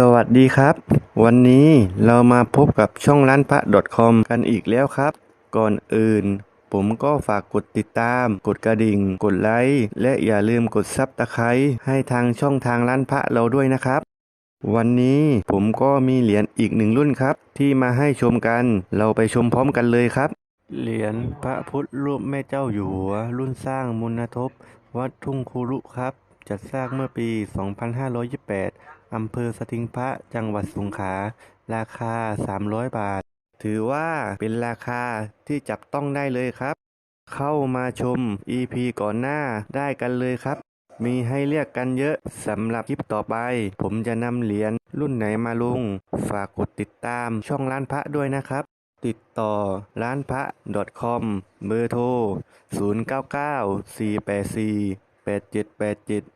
สวัสดีครับ วันนี้เรามาพบกับช่องร้านพระ .com กันอีกแล้วครับ ก่อนอื่น ผมก็ฝากกดติดตาม กดกระดิ่ง กดไลค์และอย่าลืมกดซับตะไคร้ให้ทางช่องทางร้านพระเราด้วยนะครับ วันนี้ผมก็มีเหรียญอีกหนึ่งรุ่นครับ ที่มาให้ชมกัน เราไปชมพร้อมกันเลยครับ เหรียญพระพุทธรูปแม่เจ้าอยู่หัวรุ่นสร้างมุนทบ วัดทุ่งคูรุครับ จัดสร้างเมื่อปี 2528 อำเภอสถิงพระ จังหวัดสงขลา ราคา 300 บาท ถือว่าเป็นราคาที่จับต้องได้เลยครับ เข้ามาชม EP ก่อนหน้าได้กันเลยครับ มีให้เรียกกันเยอะสำหรับคลิปต่อไป ผมจะนำเหรียญรุ่นไหนมาลง ฝากกดติดตามช่องร้านพระด้วยนะครับติดต่อร้านพระ .com เบอร์โทร 099 484 8787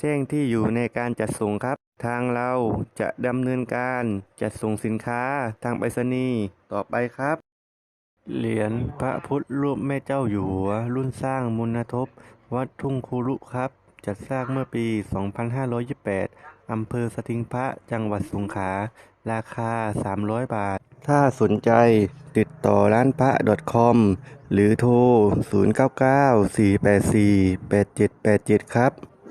แจ้งที่อยู่ในการจัดส่งครับ ทางเราจะดำเนินการจัดส่งสินค้าทางไปรษณีย์ต่อไปครับ เหรียญพระพุทธรูปแม่เจ้าอยู่หัว รุ่นสร้างมุนทบ วัดทุ่งคูรุครับ จัดสร้างเมื่อปี 2528 อำเภอสถิงพระจังหวัดสงขลาราคา 300 บาท ถ้าสนใจติดต่อร้านพระ .com หรือโทร 0994848787 ครับ